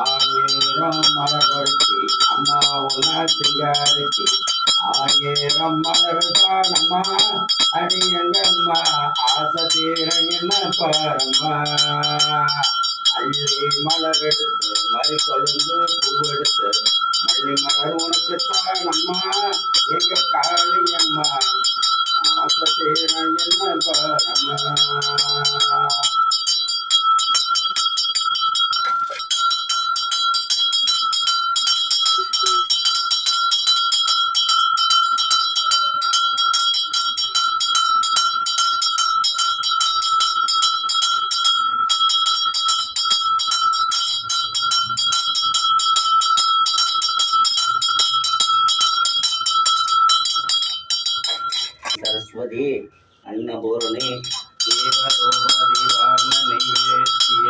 ஆயிரம் மரபொருத்தி அம்மா உனா சிங்காரிச்சி ஆயிரம் மலர்தானம்மா அடியங்கம்மா ஆசை தீர என்ன பாரம்மா. அள்ளி மலர் எடுத்து மறி கொழுந்து பூ எடுத்து மல்லி மலர் உனக்கு தானம்மா எங்க காளியம்மா. ஆசை தீர என்ன பாரம்மா. சரஸ்வதி அன்னபூரணி தேவதோப தேவான நைவேத்திய